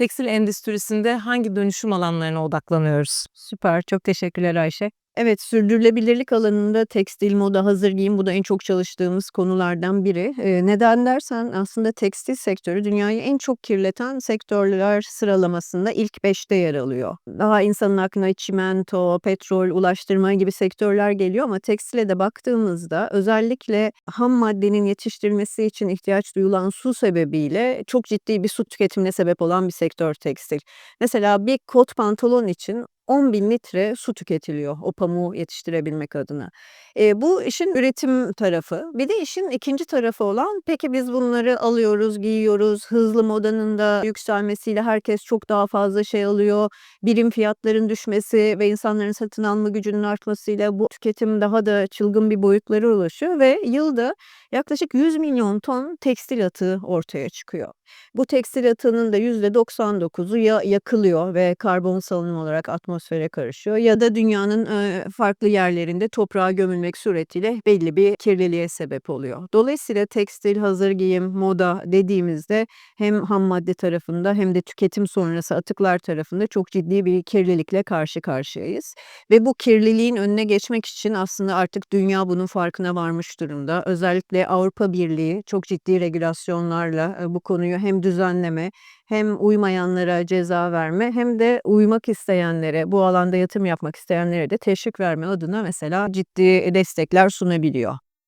tekstil endüstrisinde hangi dönüşüm alanlarına odaklanıyoruz? Süper, çok teşekkürler Ayşe. Evet, sürdürülebilirlik alanında tekstil, moda, hazır giyim bu da en çok çalıştığımız konulardan biri. Eee, neden dersen aslında tekstil sektörü dünyayı en çok kirleten sektörler sıralamasında ilk 5'te yer alıyor. Daha insanın aklına çimento, petrol, ulaştırma gibi sektörler geliyor ama tekstile de baktığımızda özellikle ham maddenin yetiştirilmesi için ihtiyaç duyulan su sebebiyle çok ciddi bir su tüketimine sebep olan bir sektör tekstil. Mesela bir kot pantolon için 10.000 litre su tüketiliyor o pamuğu yetiştirebilmek adına. Eee, bu işin üretim tarafı. Bir de işin ikinci tarafı olan peki biz bunları alıyoruz, giyiyoruz. Hızlı modanın da yükselmesiyle herkes çok daha fazla şey alıyor. Birim fiyatların düşmesi ve insanların satın alma gücünün artmasıyla bu tüketim daha da çılgın bir boyutlara ulaşıyor ve yılda yaklaşık 100 milyon ton tekstil atığı ortaya çıkıyor. Bu tekstil atığının da %99'u ya yakılıyor ve karbon salınımı olarak atmosfere karışıyor ya da dünyanın, farklı yerlerinde toprağa gömülmek suretiyle belli bir kirliliğe sebep oluyor. Dolayısıyla tekstil, hazır giyim, moda dediğimizde hem ham madde tarafında hem de tüketim sonrası atıklar tarafında çok ciddi bir kirlilikle karşı karşıyayız ve bu kirliliğin önüne geçmek için aslında artık dünya bunun farkına varmış durumda. Özellikle Avrupa Birliği çok ciddi regülasyonlarla, bu konuyu hem düzenleme hem uymayanlara ceza verme hem de uymak isteyenlere, bu alanda yatırım yapmak isteyenlere de teşvik verme adına mesela ciddi destekler sunabiliyor.